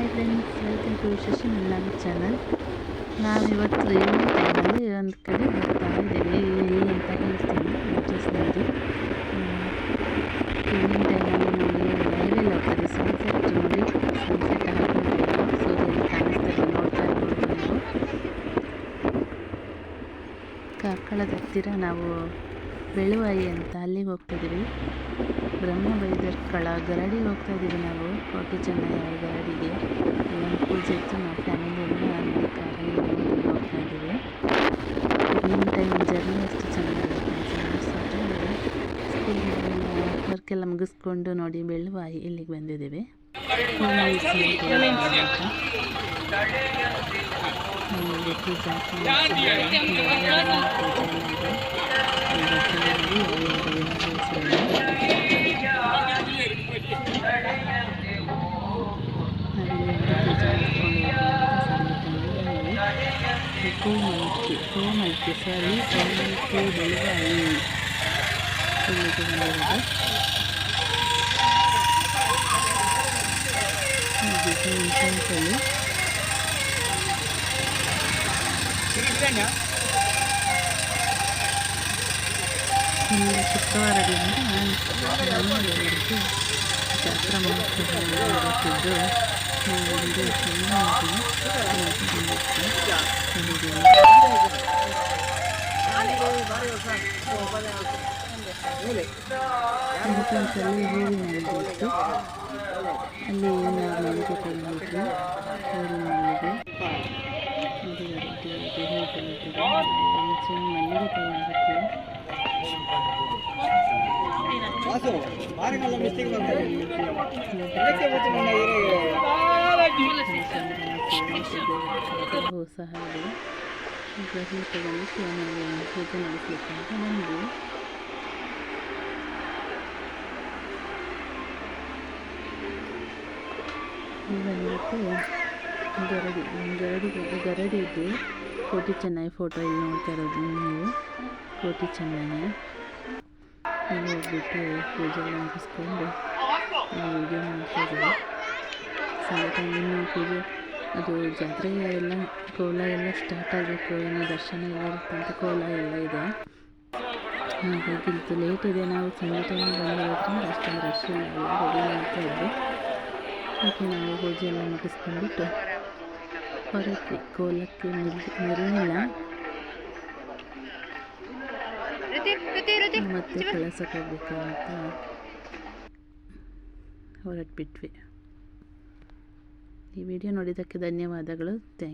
Hi friends welcome to Shashi Mallag channel ನಾವಿವತ್ತು evening ಟೈಮಲ್ಲಿ ಒಂದು ಕಡೆ ಬರ್ತಾ ಇದ್ದೇವೆ. ಎಲ್ಲಿ ಅಂತ ಹೇಳ್ತೀನಿ ಅಡ್ರೆಸ್ ನೋಡಿ. ಈವ್ನಿಂಗ್ ಟೈಮಲ್ಲಿ ನೋಡಿ ಹೈವೇಲಿ ಹೋಗ್ತದೆ ಸನ್ಸೆಟ್ ನೋಡಿ. ಸನ್ಸೆಟ್ ಹಾಕೊಂಡು ಸೂರ್ಯನ ಕಾಣಿಸ್ತಾರೆ ನೋಡ್ತಾ ಇರ್ಬೋದು ನೀವು. ಕಾರ್ಕಳದ ಹತ್ತಿರ ನಾವು ಬೆಳುವಾಯಿ ಅಂತ ಅಲ್ಲಿಗೆ ಹೋಗ್ತಿದ್ದೀವಿ ಬ್ರಹ್ಮ ಬೈದರ್ಕಳ ಗರಡಿಗೆ ಹೋಗ್ತಾ ಇದ್ದೀವಿ ನಾವು. ಕೋಟೆ ಗಾಡಿ ಇದೆ ಇಲ್ಲೊಂದು ಪೂಜೆ ಇತ್ತು ನಾವು ಫ್ಯಾಮಿಲಿ ಎಲ್ಲ ಅಲ್ಲಿ ಕಾರಲ್ಲಿ ಹೋಗಿ ಹೋಗ್ತಾ ಇದ್ದೀವಿ. ಈವ್ನಿಂಗ್ ಟೈಮ್ ಜರ್ನಿ ಎಷ್ಟು ಚೆನ್ನಾಗಿರುತ್ತೆ ಸ್ಕೂಲ್ ಎಲ್ಲ ಮುಗಿಸ್ಕೊಂಡು ನೋಡಿ ಬೆಳುವಾಯಿ ಇಲ್ಲಿಗೆ ಬಂದಿದ್ದೀವಿ. ಪೂಜೆ ಕೋಮಲ್ಕಿ ಕೋಮಲ್ಕಿ ಸಾರಿ ಕೋಮಲ್ಕಿ ಬೆಳಗಾವಿ ಇಲ್ಲಿಗೆ ಬಂದಿರೋದು ಟೆಂಪಲ್ ಇನ್ನು ಶುಕ್ರವಾರದಿಂದ ನಮ್ಮೂರಿಗೆ ಜಾತ್ರಾ ಮಹೋತ್ಸವ ನಡೆಯುತ್ತಿದ್ದು ನಾವು ಒಂದು ಚೆನ್ನಾಗಿ ನೋಡಿದ್ದೀವಿ ಎಂಟ್ರೆನ್ಸಲ್ಲಿ ಹೂವಿನ ಅಂಗಡಿ ಇತ್ತು ಅಲ್ಲಿ ನಾವು ಮನೆಗೆ ತಗೊಂಡಿದ್ವಿ ಹೂವಿನ ಅಂಗಡಿಗೆ ಇದು ವೆರೈಟಿ ವೆರೈಟಿ ಹೋಟೆಲ್ ಇರ್ತದೆ ಮುಂಚೆ ಮನೆಗೆ ತಗೊಂಡಿರ್ತೀವಿ ವಾಸು ಮಾರಿನಲ್ಲ ಮಿಸ್ಟೇಕ್ ಮಾಡ್ತಾರೆ ಶಿವನಿಗೆ ಪೂಜೆ ನಡೆಸಲಿಕ್ಕೆ ಇದು ಬಂದ್ಬಿಟ್ಟು ಗರಡಿ ಗರಡಿ ಇದೆ ಕೋಟಿ ಚೆನ್ನೈ ಫೋಟೋ ಇಲ್ಲಿ ನೋಡ್ತಾ ಇರೋದು ನೀವು ಕೋಟಿ ಚೆನ್ನಾಗಿ ಇಲ್ಲಿ ಹೋಗ್ಬಿಟ್ಟು ಪೂಜೆ ಮುಗಿಸ್ಕೊಂಡು ವಿಡಿಯೋ ಮಾಡ್ತಾ ಇದ್ದೀವಿ ಇನ್ನು ಪೂಜೆ ಅದು ಜಾತ್ರೆ ಎಲ್ಲ ಕೋಲ ಎಲ್ಲ ಸ್ಟಾರ್ಟ್ ಆಗಬೇಕು ಏನೋ ದರ್ಶನ ಎಲ್ಲ ಇರುತ್ತೆ ಅಂತ ಕೋಲ ಎಲ್ಲ ಇದೆ. ಹಾಗಾಗಿ ಇದು ಲೇಟ್ ಇದೆ ನಾವು ಸಂಜೆ ಟೈಮ್ ಬಂದಿರೋದ್ರಿಂದ ಅಷ್ಟೊಂದು ರಶ್ ಇಲ್ಲ ಎಲ್ಲ ರೆಡಿ ಮಾಡ್ತಾ ಇದ್ವಿ. ಮತ್ತು ನಾವು ಪೂಜೆ ಎಲ್ಲ ಮುಗಿಸ್ಕೊಂಡ್ಬಿಟ್ಟು ಹೊರಕ್ಕೆ ಕೋಲಕ್ಕೆ ನಿಲ್ಲ ಮತ್ತೆ ಕೆಲಸಕ್ಕೆ ಹೋಗ್ಬೇಕು ಅಂತ ಹೊರಟ್ಬಿಟ್ವಿ. ಈ ವಿಡಿಯೋ ನೋಡಿದ್ದಕ್ಕೆ ಧನ್ಯವಾದಗಳು. ಥ್ಯಾಂಕ್